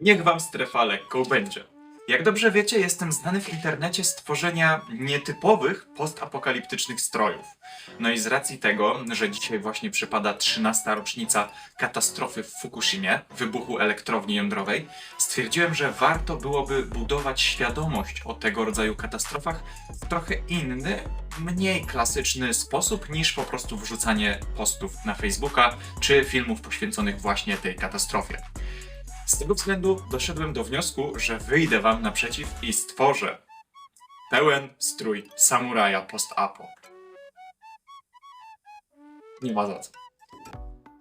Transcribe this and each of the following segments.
Niech wam strefa lekko będzie. Jak dobrze wiecie, jestem znany w internecie z tworzenia nietypowych postapokaliptycznych strojów. No i z racji tego, że dzisiaj właśnie przypada 13. rocznica katastrofy w Fukushimie, wybuchu elektrowni jądrowej, stwierdziłem, że warto byłoby budować świadomość o tego rodzaju katastrofach w trochę inny, mniej klasyczny sposób niż po prostu wrzucanie postów na Facebooka czy filmów poświęconych właśnie tej katastrofie. Z tego względu doszedłem do wniosku, że wyjdę wam naprzeciw i stworzę pełen strój samuraja post-apo. Nie ma za co.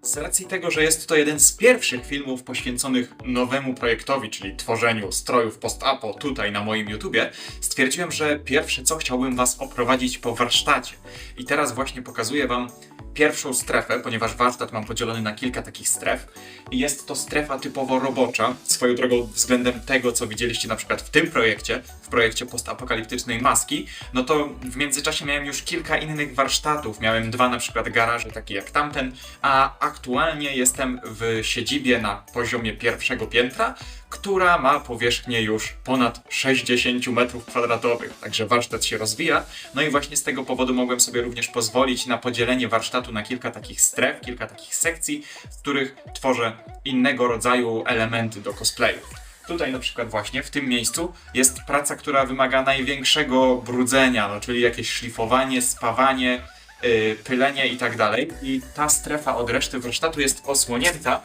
Z racji tego, że jest to jeden z pierwszych filmów poświęconych nowemu projektowi, czyli tworzeniu strojów post-apo tutaj na moim YouTubie, stwierdziłem, że pierwsze co chciałbym was oprowadzić po warsztacie. I teraz właśnie pokazuję wam pierwszą strefę, ponieważ warsztat mam podzielony na kilka takich stref. I jest to strefa typowo robocza, swoją drogą względem tego, co widzieliście na przykład w tym projekcie, w projekcie postapokaliptycznej maski, no to w międzyczasie miałem już kilka innych warsztatów. Miałem dwa na przykład garaże, takie jak tamten, a aktualnie jestem w siedzibie na poziomie pierwszego piętra, która ma powierzchnię już ponad 60 metrów kwadratowych, także warsztat się rozwija. No i właśnie z tego powodu mogłem sobie również pozwolić na podzielenie warsztatu na kilka takich stref, kilka takich sekcji, w których tworzę innego rodzaju elementy do cosplayu. Tutaj na przykład właśnie w tym miejscu jest praca, która wymaga największego brudzenia, no, czyli jakieś szlifowanie, spawanie, pylenie i tak dalej. I ta strefa od reszty warsztatu jest osłonięta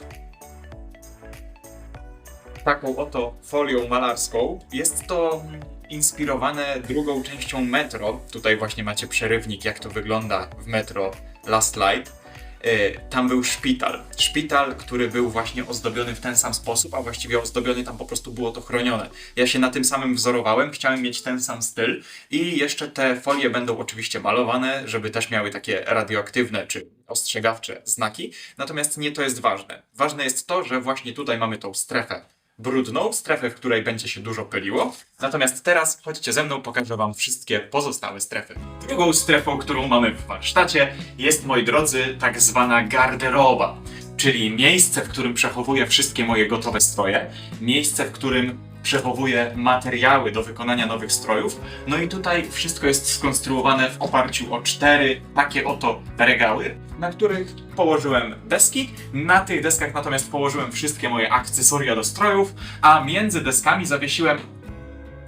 taką oto folią malarską. Jest to inspirowane drugą częścią Metro. Tutaj właśnie macie przerywnik, jak to wygląda w Metro Last Light. Yy, Tam był szpital. Szpital, który był właśnie ozdobiony w ten sam sposób, a właściwie ozdobiony tam po prostu było to chronione. Ja się na tym samym wzorowałem, chciałem mieć ten sam styl i jeszcze te folie będą oczywiście malowane, żeby też miały takie radioaktywne czy ostrzegawcze znaki. Natomiast nie to jest ważne. Ważne jest to, że właśnie tutaj mamy tą strefę brudną, strefę, w której będzie się dużo pyliło. Natomiast teraz chodźcie ze mną, pokażę wam wszystkie pozostałe strefy. Drugą strefą, którą mamy w warsztacie jest, moi drodzy, tak zwana garderoba. Czyli miejsce, w którym przechowuję wszystkie moje gotowe stroje, miejsce, w którym przechowuję materiały do wykonania nowych strojów. No i tutaj wszystko jest skonstruowane w oparciu o cztery takie oto regały, na których położyłem deski. Na tych deskach natomiast położyłem wszystkie moje akcesoria do strojów, a między deskami zawiesiłem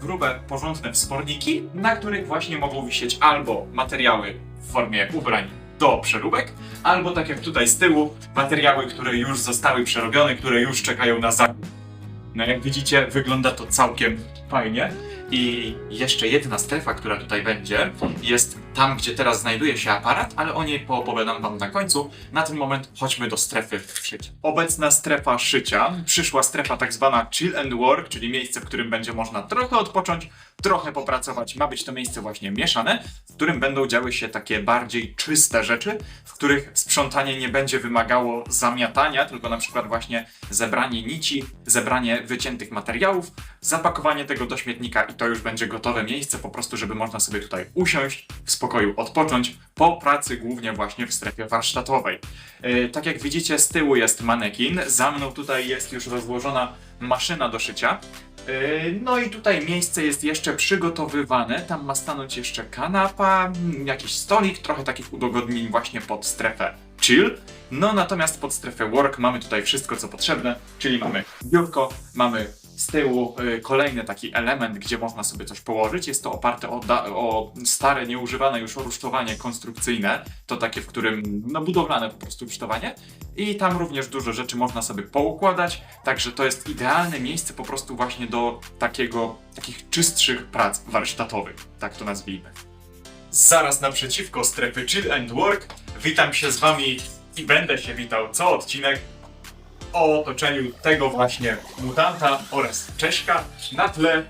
grube, porządne wsporniki, na których właśnie mogą wisieć albo materiały w formie ubrań do przeróbek, albo tak jak tutaj z tyłu, materiały, które już zostały przerobione, które już czekają na zakup. No jak widzicie, wygląda to całkiem fajnie. I jeszcze jedna strefa, która tutaj będzie, jest tam, gdzie teraz znajduje się aparat, ale o niej poopowiadam wam na końcu. Na ten moment chodźmy do strefy szycia. Obecna strefa szycia, przyszła strefa tak zwana chill and work, czyli miejsce, w którym będzie można trochę odpocząć, trochę popracować. Ma być to miejsce właśnie mieszane, w którym będą działy się takie bardziej czyste rzeczy, w których sprzątanie nie będzie wymagało zamiatania, tylko na przykład właśnie zebranie nici, zebranie wyciętych materiałów, zapakowanie tego do śmietnika i to już będzie gotowe miejsce po prostu, żeby można sobie tutaj usiąść, w spokoju odpocząć po pracy głównie właśnie w strefie warsztatowej. Yy, tak jak widzicie z tyłu jest manekin, za mną tutaj jest już rozłożona maszyna do szycia. Yy, No i tutaj miejsce jest jeszcze przygotowywane. Tam ma stanąć jeszcze kanapa, jakiś stolik, trochę takich udogodnień właśnie pod strefę chill. No natomiast pod strefę work mamy tutaj wszystko co potrzebne, czyli mamy biurko, mamy z tyłu y, kolejny taki element, gdzie można sobie coś położyć. Jest to oparte o, o stare, nieużywane już rusztowanie konstrukcyjne. To takie, w którym, no budowlane po prostu rusztowanie. I tam również dużo rzeczy można sobie poukładać. Także to jest idealne miejsce po prostu właśnie do takiego, takich czystszych prac warsztatowych. Tak to nazwijmy. Zaraz naprzeciwko strefy Chill and Work witam się z wami i będę się witał co odcinek o otoczeniu tego właśnie mutanta oraz Czeszka na tle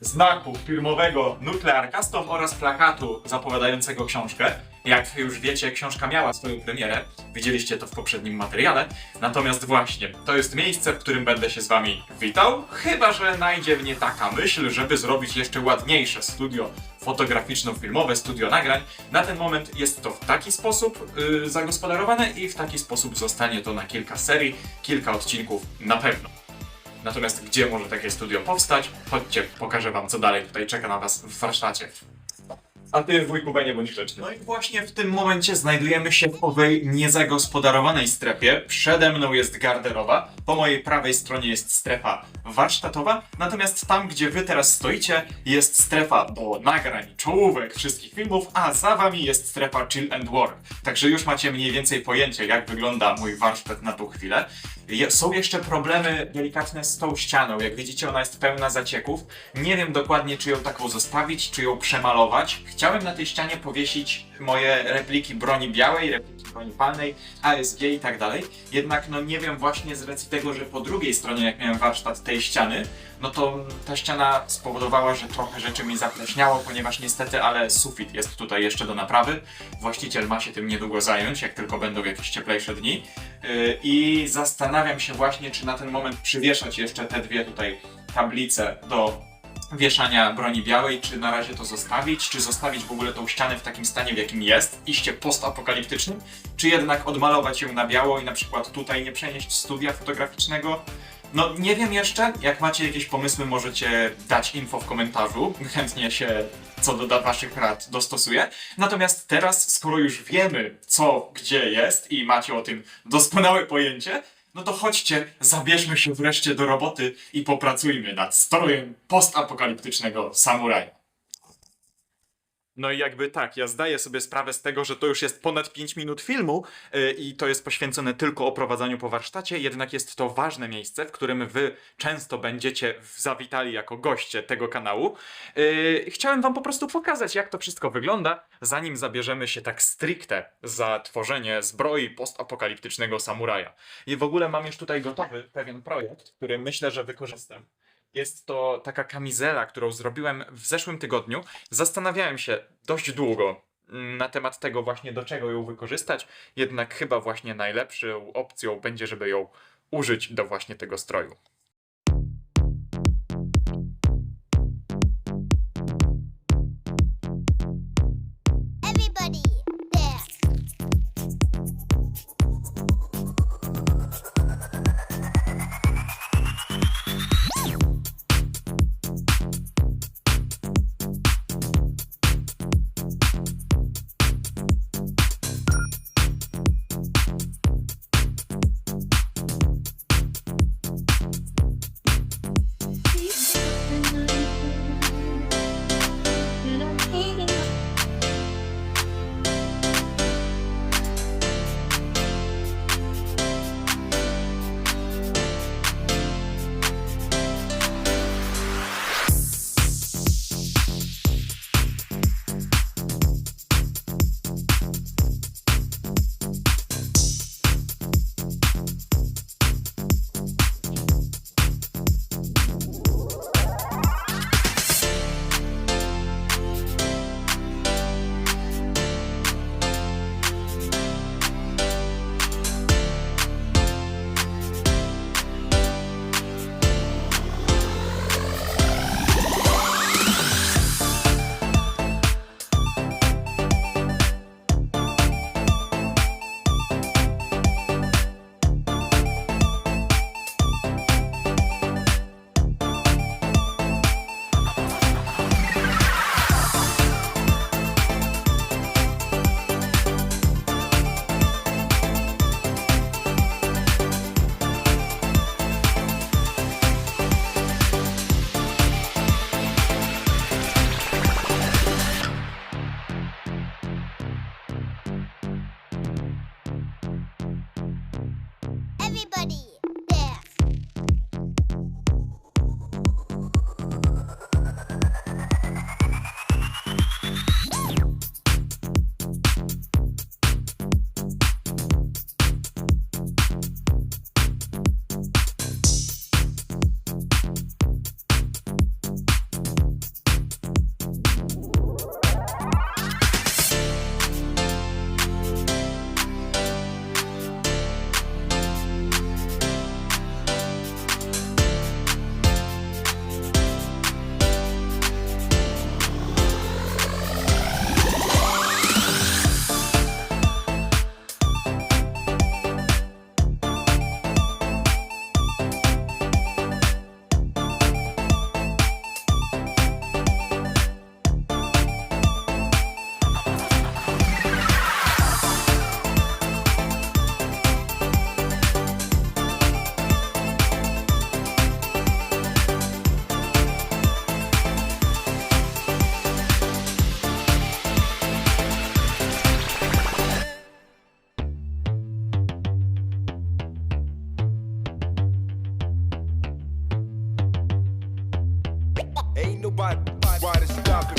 znaku firmowego Nuclear Custom oraz plakatu zapowiadającego książkę. Jak już wiecie, książka miała swoją premierę, widzieliście to w poprzednim materiale. Natomiast właśnie, to jest miejsce, w którym będę się z wami witał, chyba że najdzie mnie taka myśl, żeby zrobić jeszcze ładniejsze studio fotograficzno-filmowe, studio nagrań. Na ten moment jest to w taki sposób yy, zagospodarowane i w taki sposób zostanie to na kilka serii, kilka odcinków na pewno. Natomiast gdzie może takie studio powstać? Chodźcie, pokażę wam, co dalej tutaj czeka na was w warsztacie. A ty, wujku, nie bądź grzeczny. No i właśnie w tym momencie znajdujemy się w owej niezagospodarowanej strefie. Przede mną jest garderoba, po mojej prawej stronie jest strefa warsztatowa, natomiast tam, gdzie wy teraz stoicie, jest strefa do nagrań, czołówek, wszystkich filmów, a za wami jest strefa chill and work. Także już macie mniej więcej pojęcie, jak wygląda mój warsztat na tą chwilę. Je- Są jeszcze problemy delikatne z tą ścianą. Jak widzicie, ona jest pełna zacieków. Nie wiem dokładnie, czy ją taką zostawić, czy ją przemalować. Chciałem na tej ścianie powiesić moje repliki broni białej, repliki broni palnej, ASG i tak dalej. Jednak no nie wiem właśnie z racji tego, że po drugiej stronie, jak miałem warsztat tej ściany, no to ta ściana spowodowała, że trochę rzeczy mi zapleśniało, ponieważ niestety, ale sufit jest tutaj jeszcze do naprawy. Właściciel ma się tym niedługo zająć, jak tylko będą jakieś cieplejsze dni. Yy, I zastanawiam się właśnie, czy na ten moment przywieszać jeszcze te dwie tutaj tablice do wieszania broni białej, czy na razie to zostawić, czy zostawić w ogóle tą ścianę w takim stanie, w jakim jest, iście postapokaliptycznym, czy jednak odmalować ją na biało i na przykład tutaj nie przenieść studia fotograficznego. No nie wiem jeszcze, jak macie jakieś pomysły, możecie dać info w komentarzu, chętnie się co do waszych rad dostosuję. Natomiast teraz, skoro już wiemy co, gdzie jest i macie o tym doskonałe pojęcie, no to chodźcie, zabierzmy się wreszcie do roboty i popracujmy nad strojem postapokaliptycznego samuraja. No i jakby tak, ja zdaję sobie sprawę z tego, że to już jest ponad 5 minut filmu yy, i to jest poświęcone tylko oprowadzaniu po warsztacie, jednak jest to ważne miejsce, w którym wy często będziecie zawitali jako goście tego kanału. Yy, chciałem wam po prostu pokazać, jak to wszystko wygląda, zanim zabierzemy się tak stricte za tworzenie zbroi postapokaliptycznego samuraja. I w ogóle mam już tutaj gotowy pewien projekt, który myślę, że wykorzystam. Jest to taka kamizela, którą zrobiłem w zeszłym tygodniu. Zastanawiałem się dość długo mm, na temat tego właśnie, do czego ją wykorzystać, jednak chyba właśnie najlepszą opcją będzie, żeby ją użyć do właśnie tego stroju. nobody. Why to stop?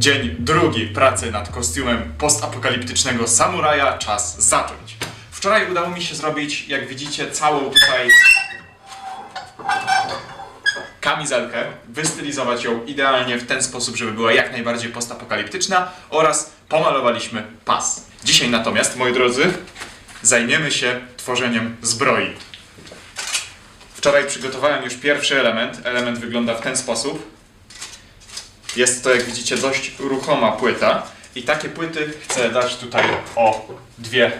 Dzień drugi pracy nad kostiumem postapokaliptycznego samuraja. Czas zacząć. Wczoraj udało mi się zrobić, jak widzicie, całą tutaj kamizelkę, wystylizować ją idealnie w ten sposób, żeby była jak najbardziej postapokaliptyczna oraz pomalowaliśmy pas. Dzisiaj natomiast, moi drodzy, zajmiemy się tworzeniem zbroi. Wczoraj przygotowałem już pierwszy element. Element wygląda w ten sposób. Jest to, jak widzicie, dość ruchoma płyta. I takie płyty chcę dać tutaj o dwie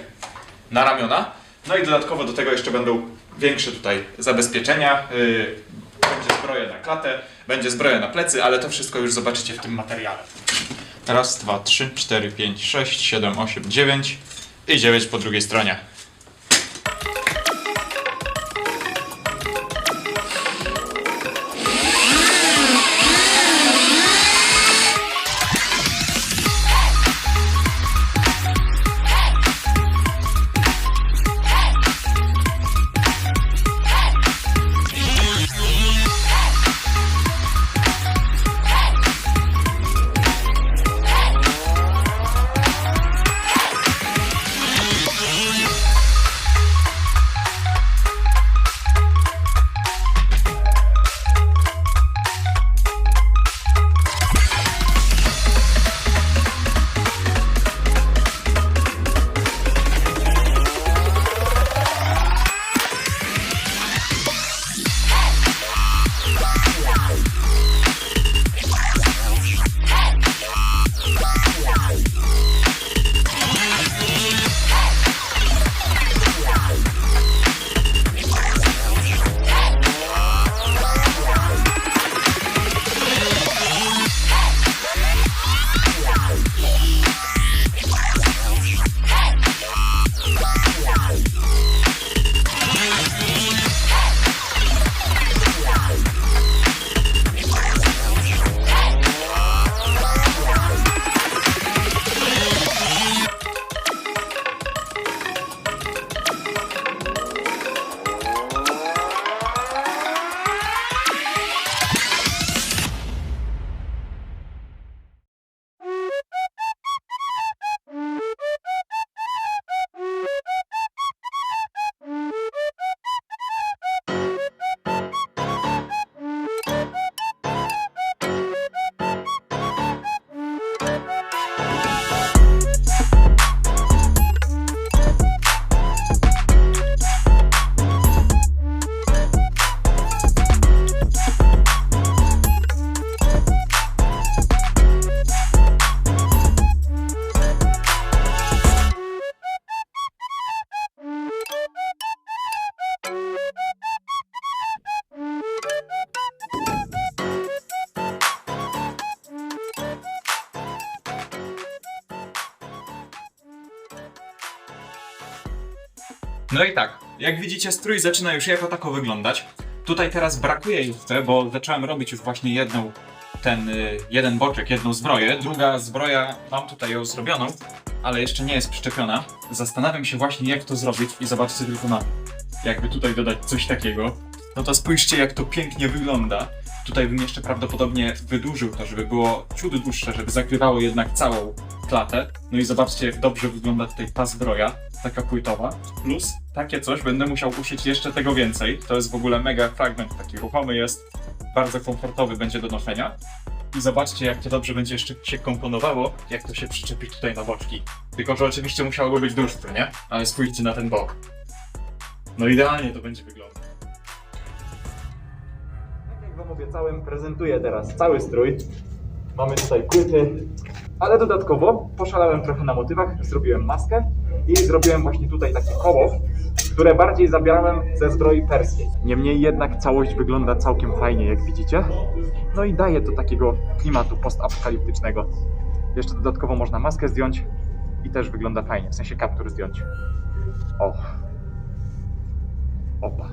na ramiona. No i dodatkowo do tego jeszcze będą większe tutaj zabezpieczenia. Yy, będzie zbroja na klatę, będzie zbroja na plecy, ale to wszystko już zobaczycie w tym materiale. Raz, dwa, trzy, cztery, pięć, sześć, siedem, osiem, dziewięć i dziewięć po drugiej stronie. No i tak, jak widzicie, strój zaczyna już jako tako wyglądać. Tutaj teraz brakuje jeszcze, bo zacząłem robić już właśnie jedną, ten y, jeden boczek, jedną zbroję. Druga zbroja, mam tutaj ją zrobioną, ale jeszcze nie jest przyczepiona. Zastanawiam się właśnie, jak to zrobić i zobaczcie tylko na jakby tutaj dodać coś takiego. No to spójrzcie, jak to pięknie wygląda. Tutaj bym jeszcze prawdopodobnie wydłużył to, żeby było ciut dłuższe, żeby zakrywało jednak całą klatę. No i zobaczcie, jak dobrze wygląda tutaj ta zbroja, taka płytowa. Plus takie coś będę musiał uszyć jeszcze tego więcej. To jest w ogóle mega fragment, taki ruchomy jest, bardzo komfortowy będzie do noszenia. I zobaczcie, jak to dobrze będzie jeszcze się komponowało, jak to się przyczepi tutaj na boczki. Tylko, że oczywiście musiałoby być dłuższe, nie? Ale spójrzcie na ten bok. No idealnie to będzie wyglądać. Tak jak wam obiecałem, prezentuję teraz cały strój. Mamy tutaj płyty, ale dodatkowo poszalałem trochę na motywach, zrobiłem maskę i zrobiłem właśnie tutaj takie koło, które bardziej zabierałem ze zbroi perskiej. Niemniej jednak całość wygląda całkiem fajnie, jak widzicie. No i daje to takiego klimatu postapokaliptycznego. Jeszcze dodatkowo można maskę zdjąć i też wygląda fajnie, w sensie kaptur zdjąć. O. Opa.